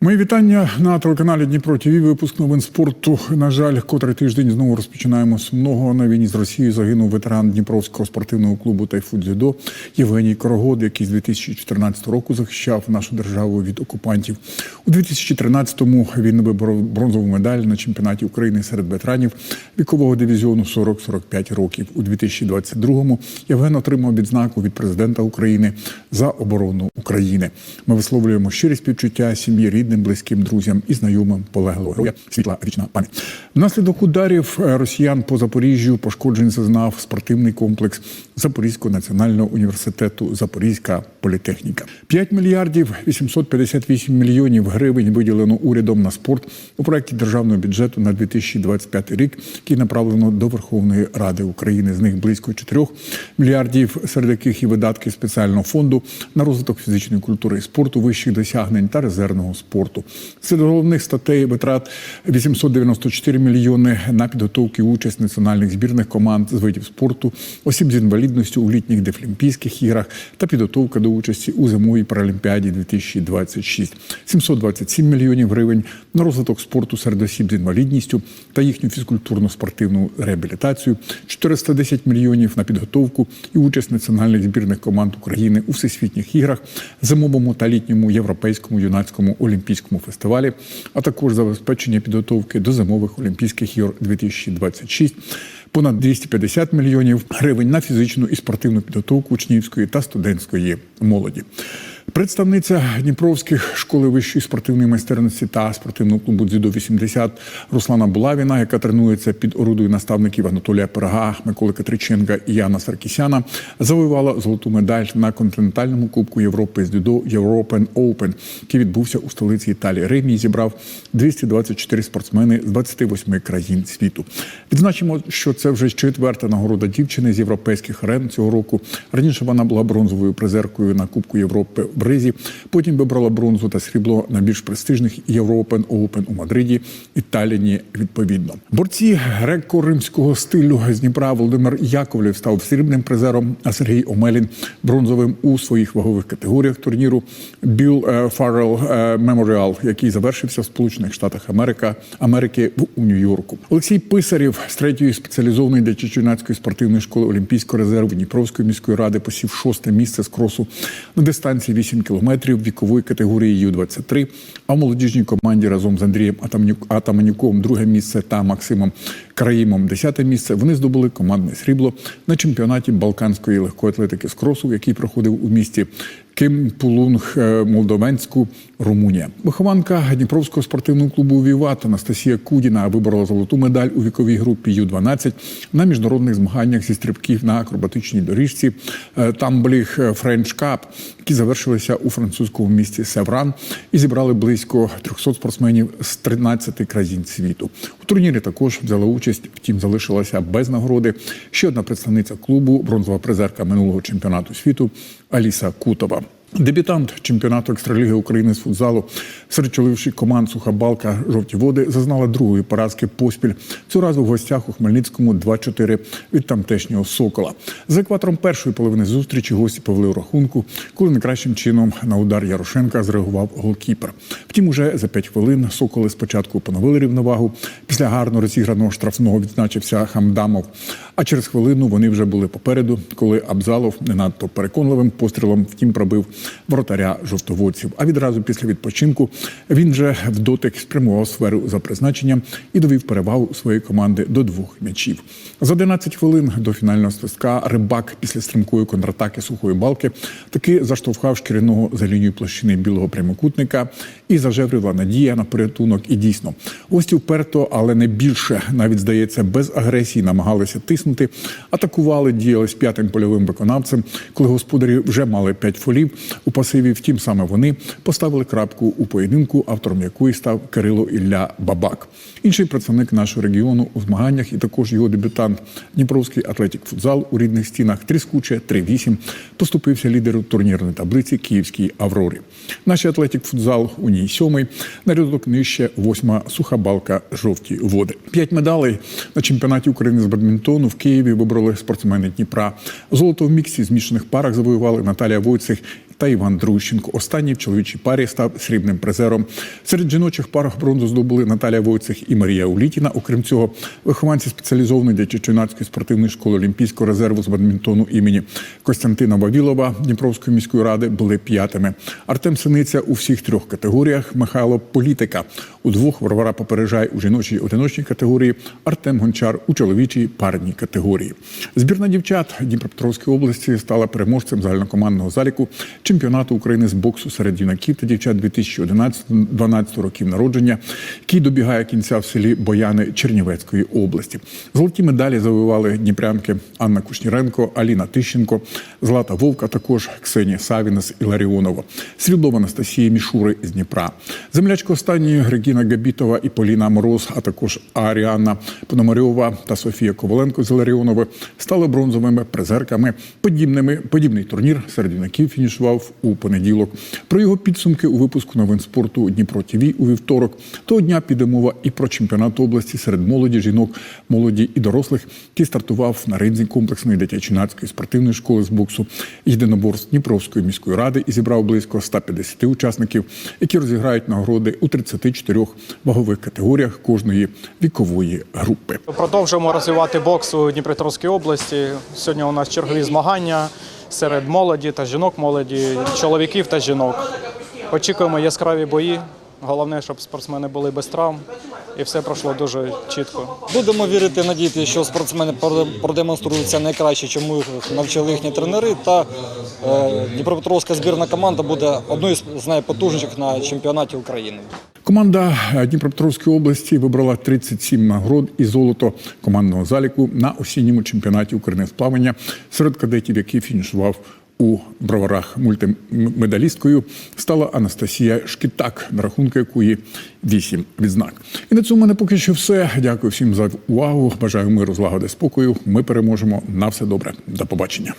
Мої вітання на телеканалі Дніпро ТВ. Випуск новин спорту. На жаль, котрий тиждень знову розпочинаємо з много на війні з Росією. Загинув ветеран Дніпровського спортивного клубу Тайфу Дзюдо Євгеній Корогод, який з 2014 року захищав нашу державу від окупантів. У 2013-му він виборов бронзову медаль на чемпіонаті України серед ветеранів вікового дивізіону 40-45 років. У 2022-му Євген отримав відзнаку від президента України за оборону України. Ми висловлюємо щирі співчуття сім'ї рідним, близьким друзям і знайомим полеглого героя. Світла вічна пам'ять. Внаслідок ударів е, росіян по Запоріжжю пошкоджень зазнав спортивний комплекс Запорізького національного університету Запорізька політехніка. 5 мільярдів 858 мільйонів гривень виділено урядом на спорт у проєкті державного бюджету на 2025 рік, який направлено до Верховної Ради України. З них близько 4 мільярдів, серед яких і видатки спеціального фонду на розвиток фізичної культури і спорту, вищих досягнень та резервного спорту. Серед головних статей витрат 894 мільйони на підготовку і участь національних збірних команд з видів спорту, осіб з інвалідністю у літніх дефлімпійських іграх та підготовка до участі у зимовій паралімпіаді 2026. 727 мільйонів гривень на розвиток спорту серед осіб з інвалідністю та їхню фізкультурно-спортивну реабілітацію, 410 мільйонів на підготовку і участь національних збірних команд України у всесвітніх іграх, зимовому та літньому європейському юнацькому олімпійському фестивалі, а також забезпечення підготовки до зимових Олімпійських ігор 2026 понад 250 мільйонів гривень на фізичну і спортивну підготовку учнівської та студентської молоді. Представниця Дніпровських школи вищої спортивної майстерності та спортивного клубу дзюдо 80 Руслана Булавіна, яка тренується під орудою наставників Анатолія Пирога, Миколи Катриченка і Яна Саркісяна, завоювала золоту медаль на континентальному кубку Європи з дзюдо European Open, який відбувся у столиці Італії. Римі і зібрав 224 спортсмени з 28 країн світу. Відзначимо, що це вже четверта нагорода дівчини з європейських арен цього року. Раніше вона була бронзовою призеркою на Кубку Європи в Ризі. Потім вибрала бронзу та срібло на більш престижних European Open у Мадриді і Талліні відповідно. Борці греко-римського стилю з Дніпра Володимир Яковлєв став срібним призером, а Сергій Омелін бронзовим у своїх вагових категоріях турніру Біл Фаррел Меморіал, який завершився в Сполучених Штатах Америка Америки у Нью-Йорку. Олексій Писарів з третьої спеціалізованої для Чечунацької спортивної школи Олімпійського резерву Дніпровської міської ради посів шосте місце з кросу на дистанції 8 кілометрів вікової категорії Ю-23, а в молодіжній команді разом з Андрієм Атаманюк- Атаманюком друге місце та Максимом Країмом десяте місце. Вони здобули командне срібло на чемпіонаті Балканської легкої атлетики з кросу, який проходив у місті Кимпулунг е, Молдовенську, Румунія. Вихованка Дніпровського спортивного клубу Віват Анастасія Кудіна виборола золоту медаль у віковій групі Ю-12 на міжнародних змаганнях зі стрибків на акробатичній доріжці е, Тамбліг Френч Кап, які завершилися у французькому місті Севран і зібрали близько 300 спортсменів з 13 країн світу. Турнірі також взяла участь, втім залишилася без нагороди. Ще одна представниця клубу, бронзова призерка минулого чемпіонату світу Аліса Кутова. Дебютант чемпіонату екстраліги України з футзалу серед чоловічих команд Суха Балка Жовті води зазнала другої поразки поспіль. Цього разу в гостях у Хмельницькому 2-4 від тамтешнього сокола. За екватором першої половини зустрічі гості повели у рахунку, коли найкращим чином на удар Ярошенка зреагував голкіпер. Втім, уже за 5 хвилин соколи спочатку поновили рівновагу. Після гарно розіграного штрафного відзначився Хамдамов. А через хвилину вони вже були попереду, коли Абзалов не надто переконливим пострілом втім пробив воротаря жовтоводців. А відразу після відпочинку він же в дотик спрямував сферу за призначенням і довів перевагу своєї команди до двох м'ячів. За 11 хвилин до фінального свистка рибак після стрімкої контратаки сухої балки таки заштовхав шкіряного за лінію площини білого прямокутника і зажеврила надія на порятунок. І дійсно, гості вперто, але не більше, навіть здається, без агресії намагалися тиснути, атакували, діяли з п'ятим польовим виконавцем, коли господарі вже мали п'ять фолів у пасиві. Втім, саме вони поставили крапку у поєдинку, автором якої став Кирило Ілля Бабак. Інший представник нашого регіону у змаганнях, і також його дебютант Дніпровський атлетик футзал у рідних стінах тріскуче 3-8 поступився лідеру турнірної таблиці Київській Аврорі. Наш атлетик футзал у ній сьомий, на рядок нижче восьма суха балка жовті води. П'ять медалей на чемпіонаті України з бадмінтону в Києві вибрали спортсмени Дніпра. Золото в міксі змішаних парах завоювали Наталія Войцех та Іван Друщенко. Останній в чоловічій парі став срібним призером. Серед жіночих пар бронзу здобули Наталія Войцех і Марія Улітіна. Окрім цього, вихованці спеціалізованої дитячо-юнацької спортивної школи Олімпійського резерву з бадмінтону імені Костянтина Вавілова Дніпровської міської ради були п'ятими. Артем Синиця у всіх трьох категоріях. Михайло Політика у двох Варвара попереджає у жіночій одиночній категорії. Артем Гончар у чоловічій парній категорії. Збірна дівчат Дніпропетровської області стала переможцем загальнокомандного заліку чемпіонату України з боксу серед юнаків та дівчат 2011-12 років народження, який добігає кінця в селі Бояни Чернівецької області. Золоті медалі завоювали дніпрянки Анна Кушніренко, Аліна Тищенко, Злата Вовка, також Ксенія Савіна з Іларіонова, Сріблова Анастасія Мішури з Дніпра. Землячка останньої Грегіна Габітова і Поліна Мороз, а також Аріанна Пономарьова та Софія Коваленко з Іларіонова стали бронзовими призерками. Подібними подібний турнір серед юнаків фінішував у понеділок. Про його підсумки у випуску новин спорту Дніпро ТВ у вівторок. Того дня піде мова і про чемпіонат області серед молоді, жінок, молоді і дорослих, який стартував на ринзі комплексної дитячо-юнацької спортивної школи з боксу єдиноборств Дніпровської міської ради і зібрав близько 150 учасників, які розіграють нагороди у 34 вагових категоріях кожної вікової групи. Продовжуємо розвивати бокс у Дніпропетровській області. Сьогодні у нас чергові змагання серед молоді та жінок молоді, чоловіків та жінок. Очікуємо яскраві бої. Головне, щоб спортсмени були без травм, і все пройшло дуже чітко. Будемо вірити, надіяти, що спортсмени продемонструються найкраще, чому їх навчили їхні тренери. Та е, Дніпропетровська збірна команда буде одною з- найпотужніших на чемпіонаті України. Команда Дніпропетровської області вибрала 37 нагород і золото командного заліку на осінньому чемпіонаті України з плавання серед кадетів, який фінішував у броварах мультимедалісткою стала Анастасія Шкітак, на рахунку якої 8 відзнак. І на цьому мене поки що все. Дякую всім за увагу. Бажаю миру, злагоди, спокою. Ми переможемо. На все добре. До побачення.